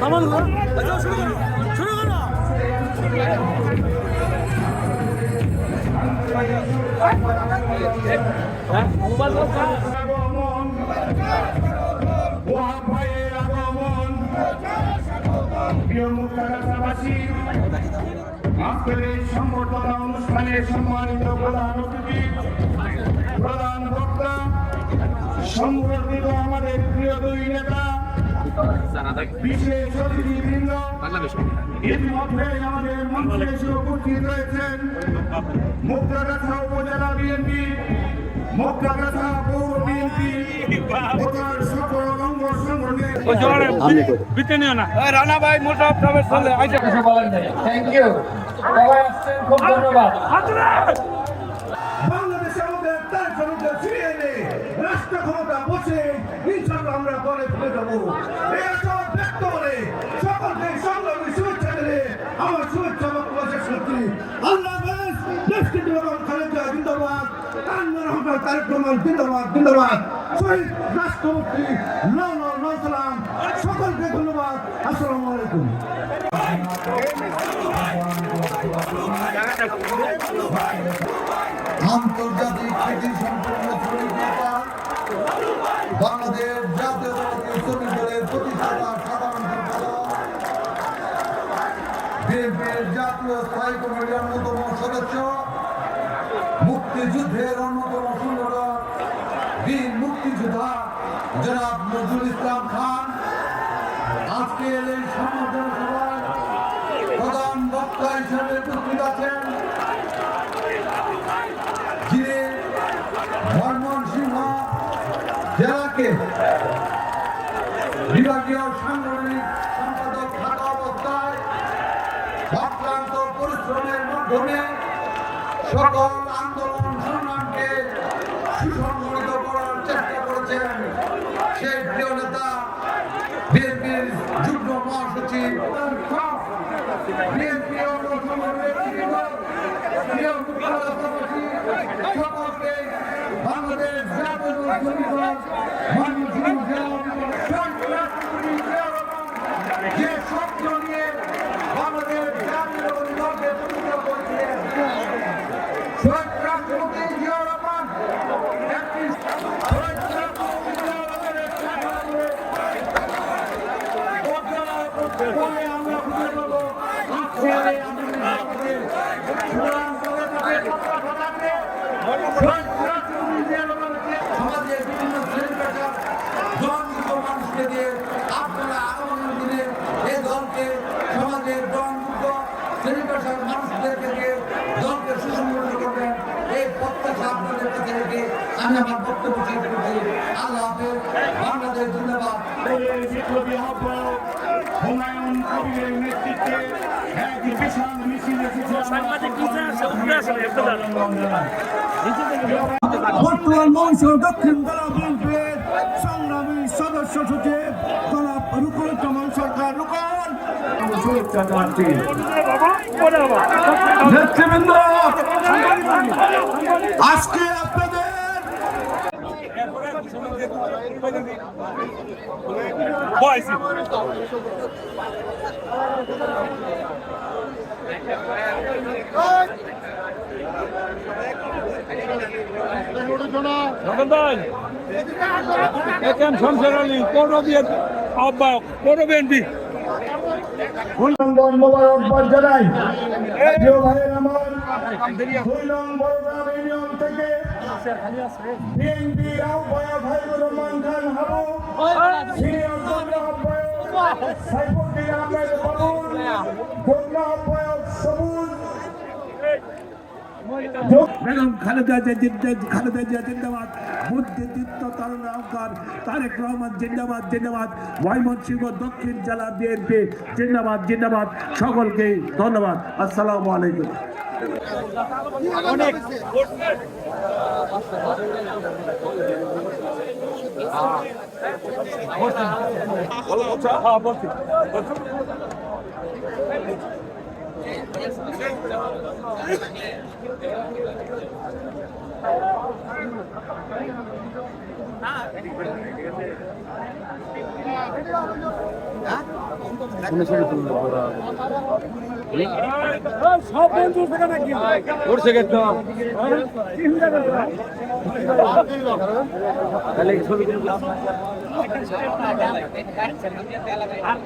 সামান শুরু করো শুরু করো মোবাইল আজকের অনুষ্ঠানে সম্মানিত প্রধান অতিথি প্রধান বক্তা সংবর্ধিত আমাদের প্রিয় দুই নেতা বিশেষ অতিথিবৃন্দ ইতিমধ্যে আমাদের মঞ্চে এসে উপস্থিত রয়েছেন মুক্তাগাছা উপজেলা বিএনপি মুক্তাগাছা পৌর বিএনপি সকল অঙ্গ সংগঠনের রানা ভাই মোটাপ সবের চলে আইসা। কিছু বলার থ্যাংক ইউ সবাই আসছেন খুব ধন্যবাদ। রাষ্ট্র ক্ষমতা বসে ইনশাল্লাহ আমরা করে ফেলে যাব। ব্যক্ত করে সকলকে সংগ্রামী শুভেচ্ছা দিলে আমার শুভেচ্ছা বক্তব্য শেষ করছি। আন্তর্জাতিক খ্যাতি বাংলাদেশ জাতীয়তাবাদী শ্রমিক দলের প্রতিষ্ঠাতা সাধারণ সম্পাদক। বিএনপির জাতীয় স্থায়ী কমিটির অন্যতম সদস্য, মুক্তিযুদ্ধের অন্যতম সংগঠক, বীর মুক্তিযোদ্ধা জনাব নজরুল ইসলাম খান। আজকের এই সম্বর্ধনা সভায় প্রধান বক্তা হিসেবে উপস্থিত আছেন যিনি ময়মনসিংহ জেলাকে বিভাগীয় সাংগঠনিক সম্পাদক থাকা অবস্থায় অক্লান্ত পরিশ্রমের মাধ্যমে সকল আন্দোলন সংগ্রামকে সুসংগঠিত করার চেষ্টা করেছেন সেই প্রিয় নেতা বিএনপির যুগ্ম মহাসচিব বিএনপি অঙ্গ সংগঠনের প্রিয় মুখ্যমন্ত্রী সকলকে বাংলাদেশ জাতীয় শ্রমিক দল ময়মনসিংহ জেলা যে স্বপ্ন নিয়ে বাংলাদেশ জাতীয় দলকে প্রতিষ্ঠা করেছিলেন শহীদ রাষ্ট্রপতি জিয়াউর রহমান একটি শহীদ রাষ্ট্রপতি জিয়াউর রহমানের সাহায্যে পরে আমরা খুঁজে পাবো আজকে এই আমাদের সুনাম করে থাকে কথা ঘটাতে শহীদ রাষ্ট্রপতি জিয়াউর রহমানকে সমাজের বিভিন্ন শ্রেণি পেশার জনযুক্ত মানুষকে দিয়ে আপনারা আগামী দিনে এই দলকে সমাজের জনযুক্ত পেশার মানুষদেরকে দিয়ে দলকে সুসংগঠিত করবেন এই প্রত্যাশা আপনাদের কাছে আমি আমার বক্তব্য শেষ করছি আল্লাহ বাংলাদেশ একটা বর্তমান মৌসুম দক্ষিণ জেলা বিএনপির সংগ্রামী সদস্য সচিব শুভেচ্ছা জানাচ্ছি নেতৃবৃন্দ আজকে আপনাদের রতন শমশের আলী পৌর আহ্বায়ক পৌর বিএনপি ফুলনগর মোবারকবাদ জানাই প্রিয় ভাইয়ের আমার দুই নং ইউনিয়ন থেকে বিএনপি আহ্বায়ক হাইবুর রহমান খান হাবু সিনিয়র যুগ্ম আহ্বায়ক সাইফুদ্দিন আহমেদ বাবুল যুগ্ম আহ্বায়ক সবুজ বেগম খালেদা খালেদা জিয়া জিন্দাবাদ বুদ্ধিদীপ্ত তরুণ আহ্বান তারেক রহমান জিন্দাবাদ জিন্দাবাদ ময়মনসিংহ দক্ষিণ জেলা বিএনপি জিন্দাবাদ জিন্দাবাদ সকলকে ধন্যবাদ। আসসালামু আলাইকুম। হ্যাঁ বলছি সব বন্ধু সেখানে কি করছে গেছে তাহলে ছবি আর